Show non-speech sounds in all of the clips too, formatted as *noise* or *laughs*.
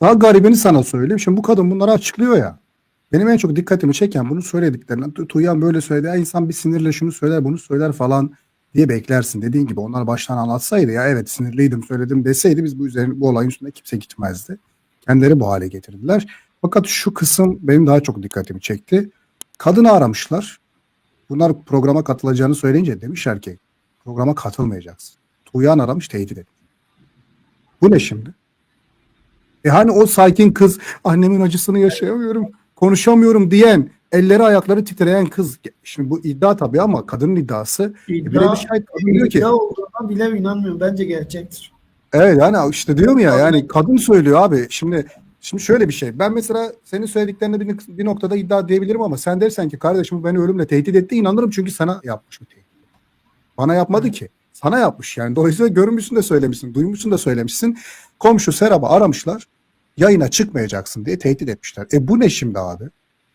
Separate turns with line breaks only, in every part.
Daha garibini sana söyleyeyim. Şimdi bu kadın bunları açıklıyor ya. Benim en çok dikkatimi çeken bunu söylediklerinden. Tu- Tuğyan böyle söyledi. Ya insan bir sinirle şunu söyler bunu söyler falan diye beklersin. Dediğin gibi onlar baştan anlatsaydı ya evet sinirliydim söyledim deseydi biz bu üzerine bu olayın üstünde kimse gitmezdi. Kendileri bu hale getirdiler. Fakat şu kısım benim daha çok dikkatimi çekti. Kadını aramışlar. Bunlar programa katılacağını söyleyince demişler ki programa katılmayacaksın. Tuğyan aramış tehdit etmiş. Bu ne şimdi? E hani o sakin kız annemin acısını yaşayamıyorum, konuşamıyorum diyen, elleri ayakları titreyen kız. Şimdi bu iddia tabii ama kadının iddiası. E bir de
İddia,
bir şahit kadın diyor ki
iddia olduğuna bile inanmıyorum. Bence gerçektir.
evet yani işte diyorum ya yani kadın söylüyor abi. Şimdi şimdi şöyle bir şey. Ben mesela senin söylediklerine bir, bir noktada iddia diyebilirim ama sen dersen ki kardeşim beni ölümle tehdit etti inanırım çünkü sana yapmış bu tehdit. Bana yapmadı ki. Sana yapmış yani. Dolayısıyla görmüşsün de söylemişsin, duymuşsun da söylemişsin. Komşu Serap'ı aramışlar. Yayına çıkmayacaksın diye tehdit etmişler. E bu ne şimdi abi?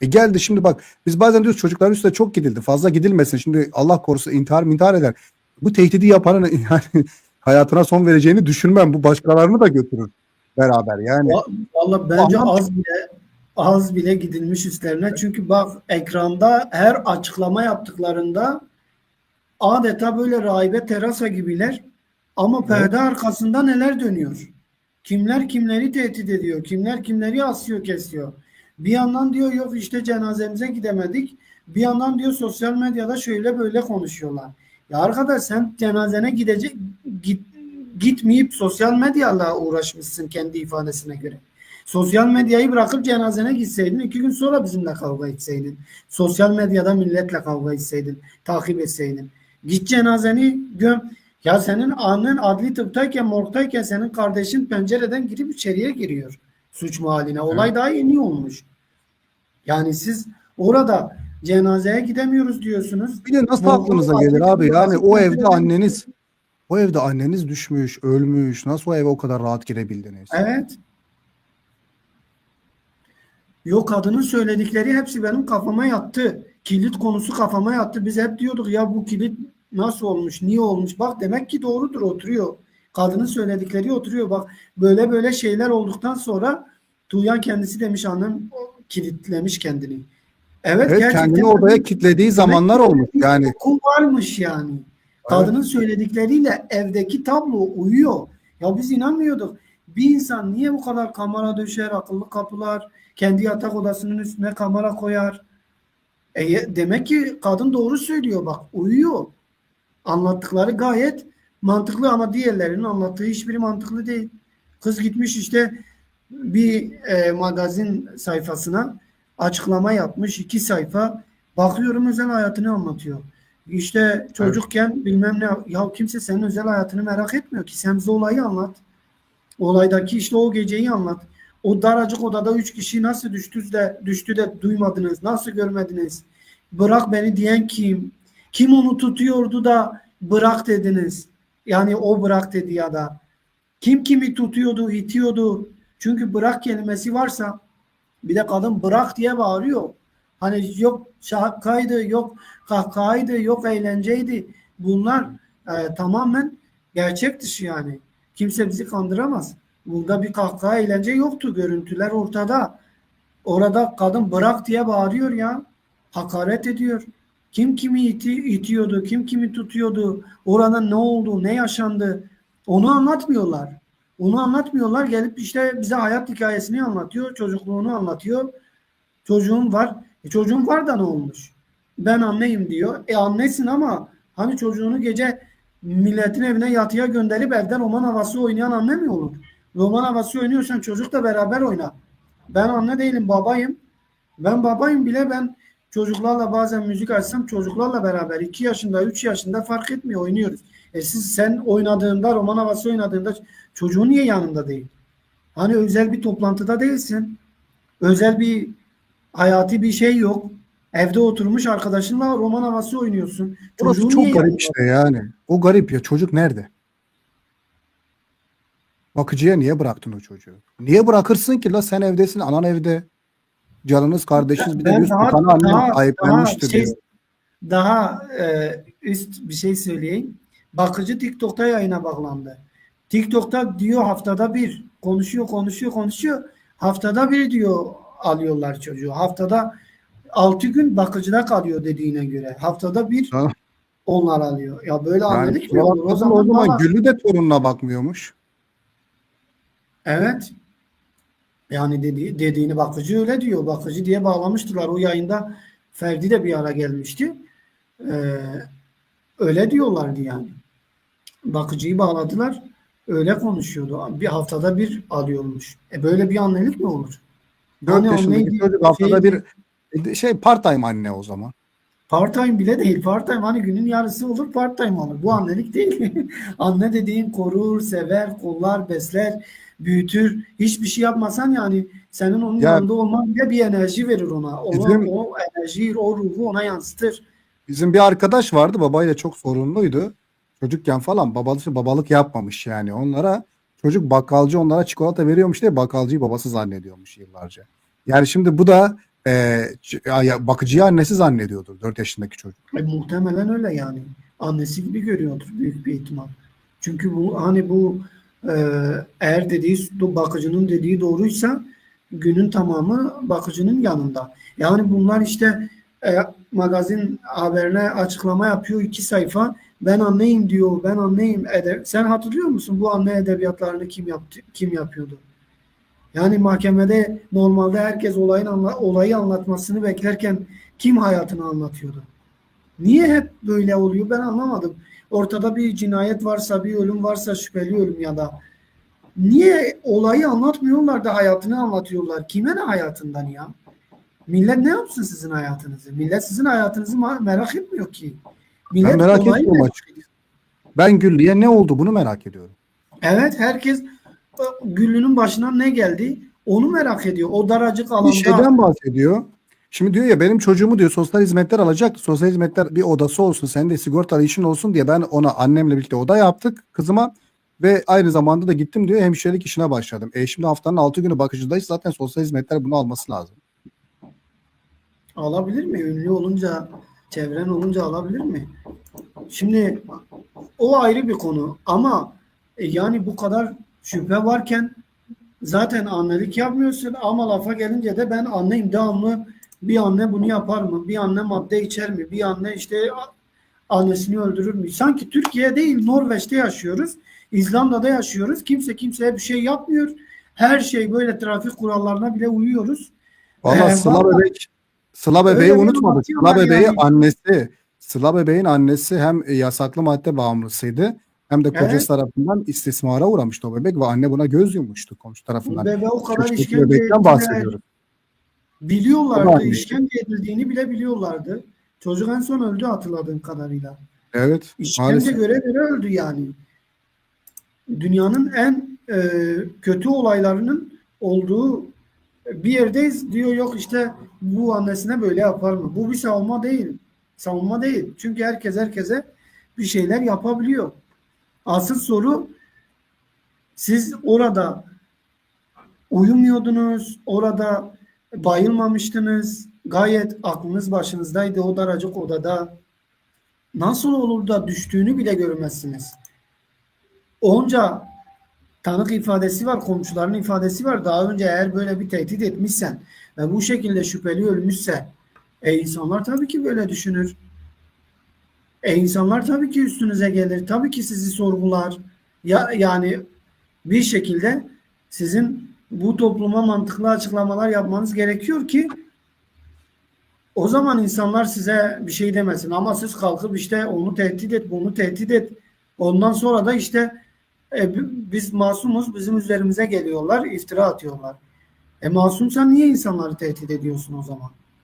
E geldi şimdi bak biz bazen diyoruz çocukların üstüne çok gidildi. Fazla gidilmesin. Şimdi Allah korusun intihar intihar eder. Bu tehdidi yapanın *laughs* yani hayatına son vereceğini düşünmem. Bu başkalarını da götürür beraber yani.
Vallahi bence
Anlam-
az bile az bile gidilmiş üstlerine. Çünkü bak ekranda her açıklama yaptıklarında adeta böyle rahibe terasa gibiler. Ama perde arkasında neler dönüyor? Kimler kimleri tehdit ediyor? Kimler kimleri asıyor kesiyor? Bir yandan diyor yok işte cenazemize gidemedik. Bir yandan diyor sosyal medyada şöyle böyle konuşuyorlar. Ya arkadaş sen cenazene gidecek git, gitmeyip sosyal medyayla uğraşmışsın kendi ifadesine göre. Sosyal medyayı bırakıp cenazene gitseydin iki gün sonra bizimle kavga etseydin. Sosyal medyada milletle kavga etseydin. Takip etseydin. Git cenazeni göm. Ya senin annen adli tıptayken morgdayken senin kardeşin pencereden girip içeriye giriyor. Suç mahalline. Olay daha yeni olmuş. Yani siz orada cenazeye gidemiyoruz diyorsunuz.
Bir de nasıl
Bu-
aklınıza gelir abi? Yani o evde anneniz o evde anneniz düşmüş, ölmüş. Nasıl o eve o kadar rahat girebildiniz?
Evet. Yok kadının söyledikleri hepsi benim kafama yattı. Kilit konusu kafama yattı. Biz hep diyorduk ya bu kilit nasıl olmuş, niye olmuş? Bak demek ki doğrudur oturuyor. Kadının söyledikleri oturuyor. Bak böyle böyle şeyler olduktan sonra Tuğyan kendisi demiş annem kilitlemiş kendini. Evet,
Evet,
gerçekten
kendini odaya kilitlediği zamanlar
Demek
olmuş. Yani
korku varmış yani. Kadının söyledikleriyle evdeki tablo uyuyor. Ya biz inanmıyorduk. Bir insan niye bu kadar kamera döşer, akıllı kapılar, kendi yatak odasının üstüne kamera koyar? E, demek ki kadın doğru söylüyor bak uyuyor. Anlattıkları gayet mantıklı ama diğerlerinin anlattığı hiçbiri mantıklı değil. Kız gitmiş işte bir e, magazin sayfasına açıklama yapmış iki sayfa. Bakıyorum özel hayatını anlatıyor. İşte çocukken bilmem ne ya kimse senin özel hayatını merak etmiyor ki sen bize olayı anlat. Olaydaki işte o geceyi anlat. O daracık odada üç kişi nasıl düştü de düştü de duymadınız, nasıl görmediniz? Bırak beni diyen kim? Kim onu tutuyordu da bırak dediniz? Yani o bırak dedi ya da. Kim kimi tutuyordu, itiyordu? Çünkü bırak kelimesi varsa bir de kadın bırak diye bağırıyor. Hani yok şakaydı, yok kahkahaydı, yok eğlenceydi. Bunlar e, tamamen gerçek dışı yani. Kimse bizi kandıramaz. Burada bir kahkaha eğlence yoktu. Görüntüler ortada. Orada kadın bırak diye bağırıyor ya. Hakaret ediyor. Kim kimi iti, itiyordu, kim kimi tutuyordu, orada ne oldu, ne yaşandı onu anlatmıyorlar. Onu anlatmıyorlar. Gelip işte bize hayat hikayesini anlatıyor, çocukluğunu anlatıyor. Çocuğun var. E çocuğun var da ne olmuş? Ben anneyim diyor. E annesin ama hani çocuğunu gece milletin evine yatıya gönderip evde roman havası oynayan anne mi olur? Roman havası oynuyorsan çocuk da beraber oyna. Ben anne değilim babayım. Ben babayım bile ben çocuklarla bazen müzik açsam çocuklarla beraber 2 yaşında 3 yaşında fark etmiyor oynuyoruz. E siz sen oynadığında roman havası oynadığında çocuğun niye yanında değil? Hani özel bir toplantıda değilsin. Özel bir hayati bir şey yok. Evde oturmuş arkadaşınla roman havası oynuyorsun.
burası
Çocuğun
çok
niye
garip
yanında?
işte yani. O garip ya çocuk nerede? Bakıcıya niye bıraktın o çocuğu? Niye bırakırsın ki la sen evdesin anan evde. Canınız kardeşiniz bir de
Ben
diyorsun
daha-
kana annem
daha-
ayıplanmıştır
daha şey-
diyor.
Daha e, üst bir şey söyleyeyim. Bakıcı TikTok'ta yayına bağlandı. TikTok'ta diyor haftada bir konuşuyor konuşuyor konuşuyor. Haftada bir diyor alıyorlar çocuğu. Haftada 6 gün bakıcıda kalıyor dediğine göre. Haftada bir
Ha.
onlar alıyor. Ya böyle
Yani kusura
olur? O zaman,
o zaman Güllü de torununa bakmıyormuş.
Evet. Yani dedi, dediğini bakıcı öyle diyor. Bakıcı diye bağlamıştılar. O yayında Ferdi de bir ara gelmişti. Ee, öyle diyorlardı yani. Bakıcıyı bağladılar. Öyle konuşuyordu. Bir haftada bir alıyormuş. E böyle bir annelik mi olur?
4
Hani
yaşındaki çocuk haftada
şey-
bir şey part time anne o zaman.
Part time bile değil. Part time hani günün yarısı olur part time olur. Bu annelik değil. *laughs* Anne dediğin korur, sever, kollar, besler, büyütür. Hiçbir şey yapmasan yani senin onun
Ya-
yanında olman bile bir enerji verir ona. Ona
Bizim-
o enerjiyi, o ruhu ona yansıtır.
Bizim bir arkadaş vardı babayla çok sorunluydu. Çocukken falan babalık babalık yapmamış yani onlara çocuk bakkalcı onlara çikolata veriyormuş diye bakkalcıyı babası zannediyormuş yıllarca. Yani şimdi bu da e, bakıcıyı annesi zannediyordur 4 yaşındaki çocuk.
E, muhtemelen öyle yani. Annesi gibi görüyordur büyük bir ihtimal. Çünkü bu hani bu eğer dediği bakıcının dediği doğruysa günün tamamı bakıcının yanında. Yani bunlar işte e, magazin haberine açıklama yapıyor iki sayfa. Ben anneyim diyor. Ben anneyim. Ede Sen hatırlıyor musun bu anne edebiyatlarını kim yaptı kim yapıyordu? Yani mahkemede normalde herkes olayın anla- olayı anlatmasını beklerken kim hayatını anlatıyordu? Niye hep böyle oluyor ben anlamadım. Ortada bir cinayet varsa, bir ölüm varsa şüpheli ölüm ya da niye olayı anlatmıyorlar da hayatını anlatıyorlar? Kime ne hayatından ya? Millet ne yapsın sizin hayatınızı? Millet sizin hayatınızı merak etmiyor ki. Millet
merak
olayı
etmiyorum
merak
açıkçası. Ben Güllü'ye ne oldu bunu merak ediyorum.
Evet herkes e, Güllü'nün başına ne geldi onu merak ediyor. O daracık
Bir
alanda
şeyden bahsediyor. Şimdi diyor ya benim çocuğumu diyor sosyal hizmetler alacaktı. Sosyal hizmetler bir odası olsun, senin de sigortalı işin olsun diye ben ona annemle birlikte oda yaptık kızıma ve aynı zamanda da gittim diyor hemşirelik işine başladım. E şimdi haftanın 6 günü bakıcıdayız zaten sosyal hizmetler bunu alması lazım.
Alabilir mi? Ünlü olunca, çevren olunca alabilir mi? Şimdi o ayrı bir konu ama e, yani bu kadar şüphe varken zaten annelik yapmıyorsun ama lafa gelince de ben anneyim devamlı bir anne bunu yapar mı? Bir anne madde içer mi? Bir anne işte annesini öldürür mü? Sanki Türkiye değil Norveç'te yaşıyoruz. İzlanda'da yaşıyoruz. Kimse kimseye bir şey yapmıyor. Her şey böyle trafik kurallarına bile uyuyoruz.
Valla
Ee,
Sıla
vallahi-
Bebek Sıla Bebeği unutmadık. Sıla Bebeği
yani.
annesi Sıla Bebeğin annesi hem yasaklı madde bağımlısıydı hem de kocası
Evet.
tarafından istismara uğramıştı o bebek ve anne buna göz yummuştu komşu tarafından.
bebe o kadar işkence
bahsediyoruz.
Biliyorlardı, işkence edildiğini bile biliyorlardı. Çocuk en son öldü hatırladığım kadarıyla.
Evet
İşkence
maalesef.
göre göre öldü yani. Dünyanın en e, kötü olaylarının olduğu bir yerdeyiz diyor yok işte bu annesine böyle yapar mı? Bu bir savunma değil. Savunma değil. Çünkü herkes herkese bir şeyler yapabiliyor. Asıl soru siz orada uyumuyordunuz, orada bayılmamıştınız, gayet aklınız başınızdaydı o daracık odada. Nasıl olur da düştüğünü bile görmezsiniz. Onca tanık ifadesi var, komşuların ifadesi var. Daha önce eğer böyle bir tehdit etmişsen ve bu şekilde şüpheli ölmüşse e insanlar tabii ki böyle düşünür. E insanlar tabii ki üstünüze gelir. Tabii ki sizi sorgular. Ya yani bir şekilde sizin bu topluma mantıklı açıklamalar yapmanız gerekiyor ki o zaman insanlar size bir şey demesin. Ama siz kalkıp işte onu tehdit et, bunu tehdit et. Ondan sonra da işte e, bi- biz masumuz, bizim üzerimize geliyorlar, iftira atıyorlar. E masumsan niye insanları tehdit ediyorsun o zaman?